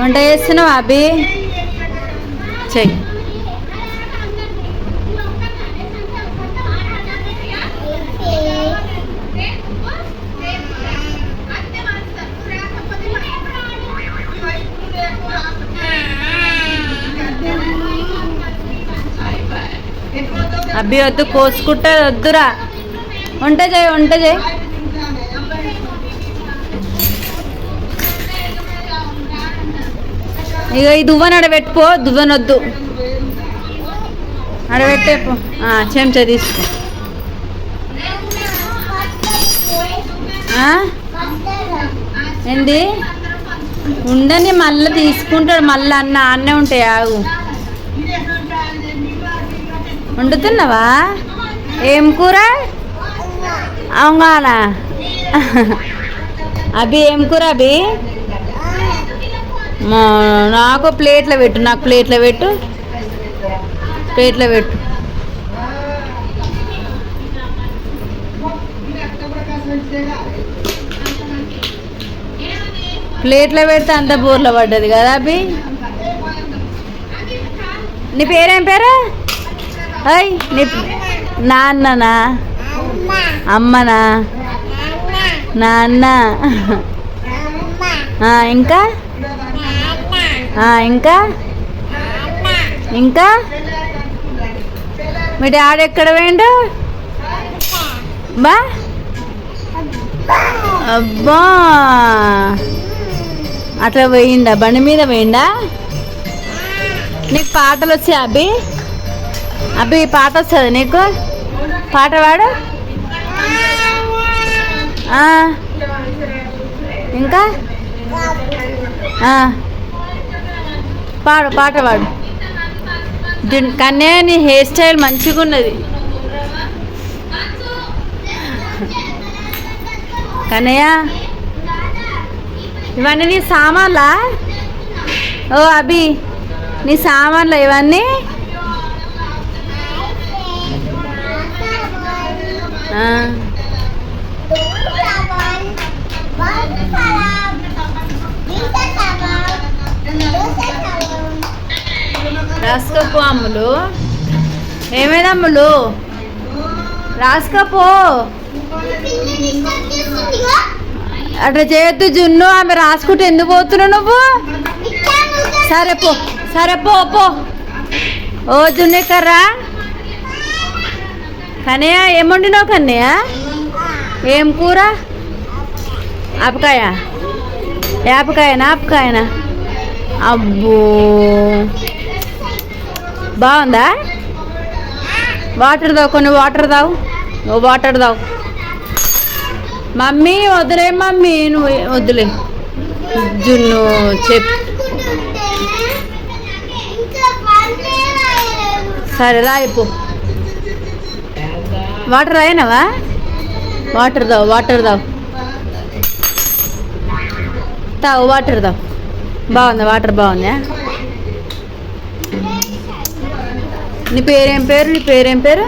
వంట చేస్తున్నావు అభి చెయ్యి అభి వద్దు కోసుకుంటే వద్దురా. వంట చేయి వంట చేయి. ఇక ఈ దువ్వని అడబెట్టుకో దువ్వనొద్దు. ఆడబెట్టే చెంచా తీసుకో. ఏంది? ఉండని మళ్ళీ తీసుకుంటాడు మళ్ళీ అన్న అన్నే ఉంటాయి ఆగు. వండుతున్నావా? ఏం కూర? అవునా అభి ఏం కూర అభి? నాకు ప్లేట్లో పెట్టు నాకు ప్లేట్లో పెట్టు. ప్లేట్లో పెట్టు. ప్లేట్లో పెడితే అంత బోర్లో పడ్డది కదా అభి నీ పేరేం పేరు? అయ్ నీ నాన్ననా? అమ్మనా? నాన్న? ఇంకా? ఇంకా? ఇంకా? మీ డాడీ ఎక్కడ పోయిండు? బా? అబ్బా! అట్లా పోయిండా? బండి మీద పోయిండా? నీకు పాటలు వచ్చాయి అభి అభి పాట వస్తుంది నీకు? పాట పాడు. ఇంకా? ఆ. పాడు పాట పాడు కన్నయ్య నీ హెయిర్ స్టైల్ మంచిగా ఉన్నది కన్నయ్య ఇవన్నీ నీ సామాన్లా? ఓ అభి నీ సామాన్లు ఇవన్నీ? ఆ. రాసుకపో అమ్ములు. ఏమైనా అమ్ములు? రాసుకపో. అట్లా చేయొద్దు జున్ను ఆమె రాసుకుంటే ఎందుకు పోతున్నావు నువ్వు? సరే పో సరే పో పో. ఓ జున్నే కర్రా కన్నయ్య ఏం కన్నయ్య? ఏం కూర? ఆపకాయ. యాపకాయనా ఆపకాయనా? అబ్బో. బాగుందా? వాటర్ దావు కొన్ని వాటర్ తావు నువ్వు వాటర్ దావు మమ్మీ వదిలే మమ్మీ నువ్వు వద్దులే జున్ను చెప్. సరే రాయిపో వాటర్ రాయనవా వాటర్ దావు వాటర్ దావు తావు వాటర్ దావు బాగుందా? వాటర్ బాగుందా? నీ పేరేం పేరు? నీ పేరేం పేరు?